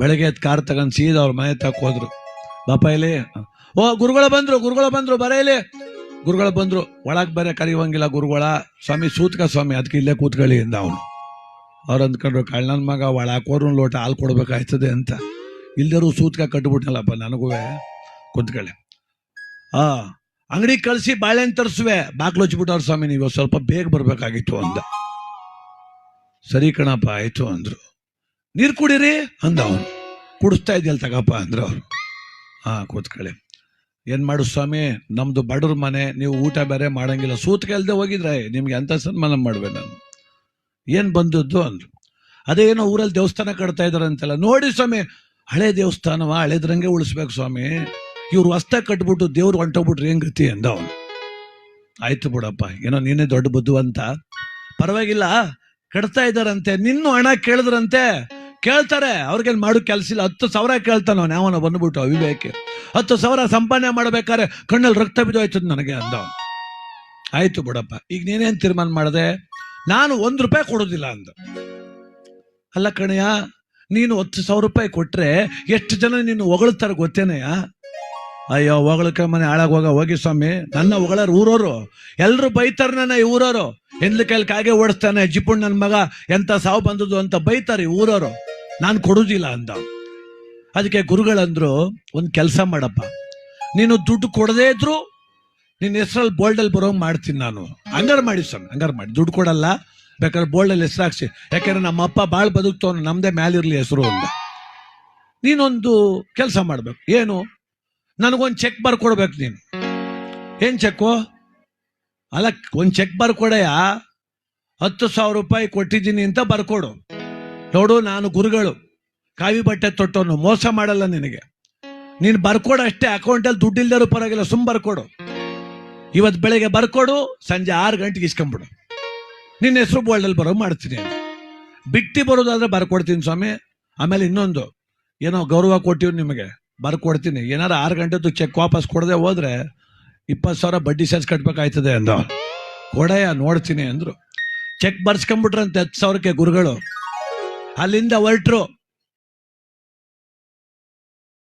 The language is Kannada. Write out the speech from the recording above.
ಬೆಳಗ್ಗೆ ಎದ್ದು ಕಾರ್ ತಗೊಂಡ್ ಸೀದಾ ಅವ್ರ ಮನೆ ತಕ್ಕ ಹೋದ್ರು. ಬಾಪ, ಇಲ್ಲಿ. ಓ, ಗುರುಗಳ ಬಂದ್ರು ಗುರುಗಳ ಬಂದ್ರು, ಬರ ಇಲ್ಲಿ. ಗುರುಗಳು ಬಂದ್ರು. ಒಳಗೆ ಬರೇ ಕರಿವಂಗಿಲ್ಲ ಗುರುಗಳ. ಸ್ವಾಮಿ, ಸೂತ್ಕ ಸ್ವಾಮಿ ಅದಕ್ಕೆ ಇಲ್ಲೇ ಕೂತ್ಕೊಳ್ಳಿ ಎಂದ ಅವನು. ಅವ್ರು ಅಂದ್ಕೊಂಡ್ರು ಕಳ್ಳನ ಮಗ ಒಳ ಹಾಕೋರು ಲೋಟ, ಹಾಲು ಕೊಡ್ಬೇಕಾಯ್ತದೆ ಅಂತ. ಇಲ್ದರೂ ಸೂತ್ಕ ಕಟ್ಬಿಟ್ನಲ್ಲಪ್ಪ, ನನಗೂ ಕೂತ್ಕೊಳ್ಳಿ. ಆ, ಅಂಗಡಿ ಕಳಿಸಿ, ಬಾಳೆಹಣ್ಣು ತರಿಸುವೆ. ಬಾಗ್ಲು ಹಚ್ಬಿಟ್ಟವ್ರ ಸ್ವಾಮಿ, ನೀವು ಸ್ವಲ್ಪ ಬೇಗ ಬರಬೇಕಾಗಿತ್ತು ಅಂದ. ಸರಿ ಕಣಪ್ಪ, ಆಯಿತು ಅಂದ್ರು. ನೀರು ಕುಡೀರಿ ಅಂದ ಅವನು ಕುಡಿಸ್ತಾ ಇದೆಯಲ್ಲ ತಗಪ್ಪ ಅಂದ್ರೆ ಅವ್ರು ಹಾ, ಕೂತ್ಕೊಳ್ಳಿ. ಏನ್ ಮಾಡು ಸ್ವಾಮಿ, ನಮ್ದು ಬಡವ್ರ ಮನೆ, ನೀವು ಊಟ ಬೇರೆ ಮಾಡಂಗಿಲ್ಲ. ಸೂತ್ ಇಲ್ದೆ ಹೋಗಿದ್ರೆ ನಿಮ್ಗೆ ಎಂತ ಸನ್ಮಾನ ಮಾಡ್ಬೇ ನಾನು? ಏನ್ ಬಂದದ್ದು ಅಂದ್ರು. ಅದೇನೋ ಊರಲ್ಲಿ ದೇವಸ್ಥಾನ ಕಟ್ತಾ ಇದಾರೆ ಅಂತೆಲ್ಲ. ನೋಡಿ ಸ್ವಾಮಿ, ಹಳೆ ದೇವಸ್ಥಾನವ, ಹಳೆದ್ರಂಗೆ ಉಳಿಸ್ಬೇಕು ಸ್ವಾಮಿ. ಇವ್ರು ಹೊಸ್ತ ಕಟ್ಬಿಟ್ಟು ದೇವ್ರು ಹೊಂಟೋಗ್ಬಿಟ್ರೆ ಏನ್ ಗತಿ ಅಂದ ಅವನು ಆಯ್ತು ಬಿಡಪ್ಪ, ಏನೋ ನೀನೇ ದೊಡ್ಡ ಬುದ್ಧಿವಂತ. ಪರವಾಗಿಲ್ಲ, ಕಟ್ತಾ ಇದಾರಂತೆ. ನಿನ್ನೂ ಹಣ ಕೇಳಿದ್ರಂತೆ. ಕೇಳ್ತಾರೆ. ಅವ್ರಿಗೇನು ಮಾಡು ಕೆಲಸ ಇಲ್ಲ. ಹತ್ತು ಸಾವಿರ ಕೇಳ್ತಾನ ಅವನು. ಬಂದ್ಬಿಟ್ಟು ಅವಿವೇಕಿ. ಹತ್ತು ಸಾವಿರ ಸಂಪಾದನೆ ಮಾಡ್ಬೇಕಾದ್ರೆ ಕಣ್ಣಲ್ಲಿ ರಕ್ತ ಬಿದ್ದೋಯ್ತದ ನನಗೆ ಅಂದ. ಆಯ್ತು ಬಿಡಪ್ಪ. ಈಗ ನೀನೇನ್ ತೀರ್ಮಾನ ಮಾಡಿದೆ? ನಾನು ಒಂದು ರೂಪಾಯಿ ಕೊಡೋದಿಲ್ಲ ಅಂದ. ಅಲ್ಲ ಕಣಯ್ಯ, ನೀನು ಹತ್ತು ಸಾವಿರ ರೂಪಾಯಿ ಕೊಟ್ರೆ ಎಷ್ಟು ಜನ ನೀನು ಹೊಗಳ್ತಾರೆ ಗೊತ್ತೇನೆಯ ಅಯ್ಯೋ ಹೊಗಳಕ ಮನೆ ಹಾಳಾಗ್ ಹೋಗ ಸ್ವಾಮಿ. ನನ್ನ ಹೊಗಳರು ಊರೋರು ಎಲ್ಲರೂ ಬೈತಾರೆ ನನ್ನ ಈ ಊರೋರು ಎಂದ್ಲ ಕೈಲಿ ಕಾಗೆ ಓಡಿಸ್ತಾನೆ, ಜಿಪುಣ್ ನನ್ನ ಮಗ, ಎಂತ ಸಾವು ಬಂದದ್ದು ಅಂತ ಬೈತಾರೆ ಈ ಊರೋರು ನಾನು ಕೊಡುದಿಲ್ಲ ಅಂದ. ಅದಕ್ಕೆ ಗುರುಗಳಂದ್ರು, ಒಂದು ಕೆಲಸ ಮಾಡಪ್ಪ. ನೀನು ದುಡ್ಡು ಕೊಡದೇ ಇದ್ರು ನಿನ್ನ ಹೆಸರಲ್ಲಿ ಬೋಲ್ಡಲ್ಲಿ ಬರೋ ಮಾಡ್ತೀನಿ ನಾನು. ಹಂಗಾರ ಮಾಡಿ ಸ್ವಾಮಿ, ಹಂಗಾರ ಮಾಡಿ. ದುಡ್ಡು ಕೊಡಲ್ಲ, ಬೇಕಾದ್ರೆ ಬೋಲ್ಡಲ್ಲಿ ಹೆಸರು ಹಾಕ್ಸಿ. ಯಾಕಂದ್ರೆ ನಮ್ಮ ಅಪ್ಪ ಭಾಳ ಬದುಕ್ತವನು, ನಮ್ದೇ ಮ್ಯಾಲಿರ್ಲಿ ಹೆಸರು ಅಂತ ನೀನೊಂದು ಕೆಲಸ ಮಾಡ್ಬೇಕು. ಏನು? ನನಗೊಂದು ಚೆಕ್ ಬರ್ಕೊಡ್ಬೇಕು ನೀನು. ಏನ್ ಚೆಕ್ಕು ಅಲ್ಲ, ಒಂದು ಚೆಕ್ ಬರ್ಕೊಡೆಯ ಹತ್ತು ಸಾವಿರ ರೂಪಾಯಿ ಕೊಟ್ಟಿದ್ದೀನಿ ಅಂತ ಬರ್ಕೊಡು. ನೋಡು, ನಾನು ಗುರುಗಳು. ಕಾವಿ ಬಟ್ಟೆ ತೊಟ್ಟವನು ಮೋಸ ಮಾಡಲ್ಲ ನಿನಗೆ. ನೀನು ಬರ್ಕೊಡು ಅಷ್ಟೇ ಅಕೌಂಟಲ್ಲಿ ದುಡ್ಡು ಇಲ್ದರೂ ಪರವಾಗಿಲ್ಲ, ಸುಮ್ ಬರ್ಕೊಡು. ಇವತ್ತು ಬೆಳಗ್ಗೆ ಬರ್ಕೊಡು, ಸಂಜೆ ಆರು ಗಂಟೆಗೆ ಇಸ್ಕೊಂಬಿಡು. ನಿನ್ನ ಹೆಸರು ಬೋಲ್ಡಲ್ಲಿ ಬರೋ ಮಾಡ್ತೀನಿ. ಬಿಟ್ಟಿ ಬರೋದಾದ್ರೆ ಬರ್ಕೊಡ್ತೀನಿ ಸ್ವಾಮಿ. ಆಮೇಲೆ ಇನ್ನೊಂದು, ಏನೋ ಗೌರವ ಕೊಟ್ಟಿವ್ ನಿಮಗೆ. ಬರ್ಕೊಡ್ತೀನಿ. ಏನಾರ ಆರು ಗಂಟೆದು ಚೆಕ್ ವಾಪಸ್ ಕೊಡದೆ ಹೋದ್ರೆ ಇಪ್ಪತ್ತು ಸಾವಿರ ಬಡ್ಡಿ ಸೇರ್ಸ್ ಕಟ್ಬೇಕಾಯ್ತದೆ ಅಂದ. ಕೊಡಯ ನೋಡ್ತೀನಿ ಅಂದ್ರು. ಚೆಕ್ ಬರ್ಸ್ಕೊಂಬಿಟ್ರಂತೆ ಹತ್ತು ಸಾವಿರಕ್ಕೆ ಗುರುಗಳು. ಅಲ್ಲಿಂದ ಹೊರಟ್ರು.